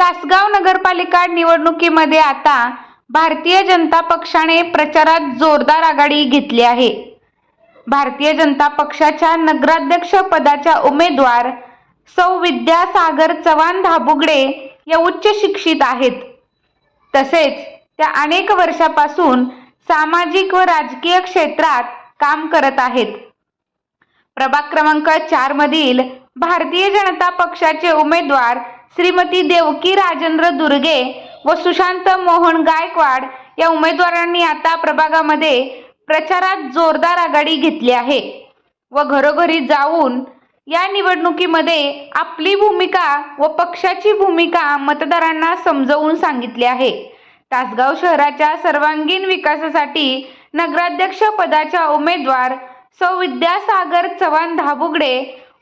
तासगाव नगरपालिका निवडणुकीमध्ये आता भारतीय जनता पक्षाने प्रचारात जोरदार आघाडी घेतली आहे. भारतीय जनता पक्षाच्या नगराध्यक्ष पदाच्या उमेदवार सौ विद्यासागर चव्हाण धाबुगडे या उच्च शिक्षित आहेत. तसेच त्या अनेक वर्षापासून सामाजिक व राजकीय क्षेत्रात काम करत आहेत. प्रभाग क्रमांक चार मधील भारतीय जनता पक्षाचे उमेदवार श्रीमती देवकी राजेंद्र दुर्गे व सुशांत मोहन गायकवाड या उमेदवारांनी आता प्रभागामध्ये प्रचारात जोरदार आघाडी घेतली आहे व घरोघरी जाऊन या निवडणुकीमध्ये आपली भूमिका व पक्षाची भूमिका मतदारांना समजवून सांगितली आहे. तासगाव शहराच्या सर्वांगीण विकासासाठी नगराध्यक्ष पदाच्या उमेदवार सौ विद्यासागर चव्हाण धाबुगडे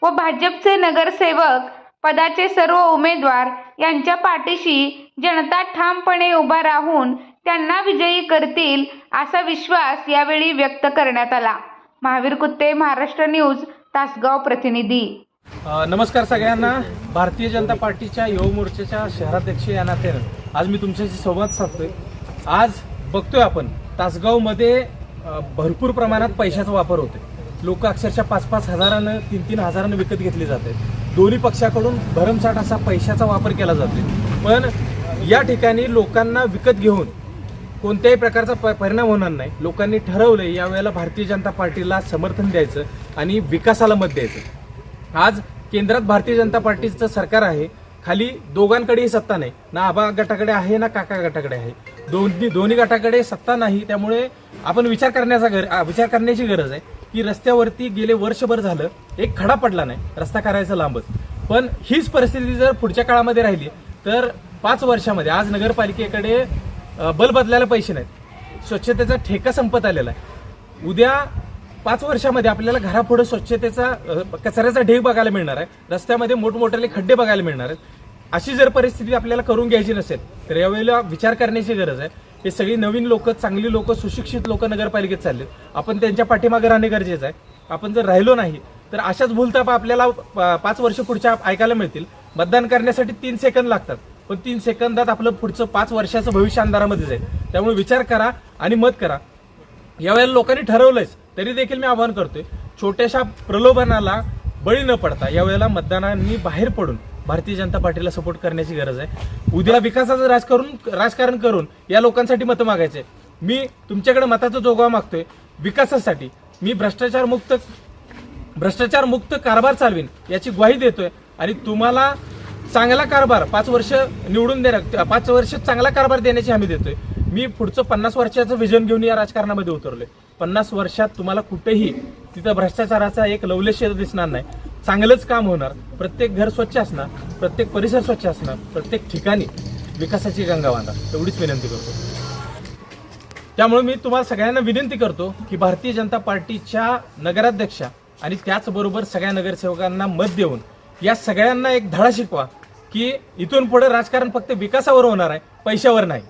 व भाजपचे नगरसेवक पदाचे सर्व उमेदवार यांच्या पाठीशी जनता ठामपणे उभा राहून त्यांना विजयी करतील असा विश्वास यावेळी व्यक्त करण्यात आला. महावीर कुत्ते महाराष्ट्र न्यूज तासगाव प्रतिनिधी. नमस्कार सगळ्यांना. भारतीय जनता पार्टीच्या युवा मोर्चाच्या शहराध्यक्ष या नात्यानं आज मी तुमच्याशी संवाद साधतोय. आज बघतोय आपण तासगावमध्ये भरपूर प्रमाणात पैशाचा वापर होतोय. लोक अक्षरशः पाच पाच हजारानं तीन तीन हजारानं विकत घेतली जाते दोन्ही पक्षाकडून भरमसाठ असा पैशाचा वापर केला जातो पण या ठिकाणी लोकांना विकत घेऊन कोणत्याही प्रकारचा प- परिणाम होणार नाही. लोकांनी ठरवलं यावेळेला भारतीय जनता पार्टीला समर्थन द्यायचं आणि विकासाला मत द्यायचं. आज केंद्रात भारतीय जनता पार्टीचं सरकार आहे. खाली दोघांकडेही सत्ता नाही. ना आबा गटाकडे आहे ना काका गटाकडे आहे. दोन्ही दोन्ही गटाकडे सत्ता नाही. त्यामुळे आपण विचार करण्याचा गर विचार करण्याची गरज आहे. की रस्त्यावरती गेले वर्षभर झालं एक खडा पडला नाही रस्ता करायचा लांबच. पण हीच परिस्थिती जर पुढच्या काळामध्ये राहिली तर पाच वर्षामध्ये आज नगरपालिकेकडे बल बदलायला पैसे नाहीत. स्वच्छतेचा ठेका संपत आलेला आहे. उद्या पाच वर्षामध्ये आपल्याला घरापुढे स्वच्छतेचा कचऱ्याचा ढेग बघायला मिळणार आहे. रस्त्यामध्ये मोठमोठ्याले खड्डे बघायला मिळणार आहेत. अशी जर परिस्थिती आपल्याला करून घ्यायची नसेल तर यावेळेला विचार करण्याची गरज आहे. हे सगळी नवीन लोक चांगली लोक सुशिक्षित लोक नगरपालिकेत चालले. आपण त्यांच्या पाठीमागे राहणे गरजेचं आहे. आपण जर राहिलो नाही तर अशाच भूलताप आपल्याला पाच वर्ष पुढच्या ऐकायला मिळतील. मतदान करण्यासाठी तीन सेकंद लागतात. पण तीन सेकंदात आपलं पुढचं पाच वर्षाचं भविष्य अंधारामध्ये जाईल त्यामुळे विचार करा आणि मत करा. यावेळेला लोकांनी ठरवलंच तरी देखील मी आवाहन करतोय छोट्याशा प्रलोभनाला बळी न पडता यावेळेला मतदानांनी बाहेर पडून भारतीय जनता पार्टीला सपोर्ट करण्याची गरज आहे. उद्या विकासाचं राजकारण राजकारण करून या लोकांसाठी मतं मागायचे. मी तुमच्याकडे मताचा जोगवा मागतोय. विकासासाठी मी भ्रष्टाचार मुक्त भ्रष्टाचार मुक्त कारभार चालवीन याची ग्वाही देतोय. आणि तुम्हाला चांगला कारभार पाच वर्ष निवडून देण्या पाच वर्ष चांगला कारभार देण्याची हमी देतोय. मी पुढचं पन्नास वर्षाचं विजन घेऊन या राजकारणामध्ये उतरलोय. पन्नास वर्षात तुम्हाला कुठेही तिथं भ्रष्टाचाराचा एक लवलेश दिसणार नाही. चांगलंच काम होणार. प्रत्येक घर स्वच्छ असणार प्रत्येक परिसर स्वच्छ असणार प्रत्येक ठिकाणी विकासाची गंगा वाहणार एवढीच विनंती करतो. त्यामुळे मी तुम्हाला सगळ्यांना विनंती करतो की भारतीय जनता पार्टीच्या नगराध्यक्षा आणि त्याचबरोबर सगळ्या नगरसेवकांना मत देऊन या सगळ्यांना एक धडा शिकवा की इथून पुढे राजकारण फक्त विकासावर होणार आहे पैशावर नाही.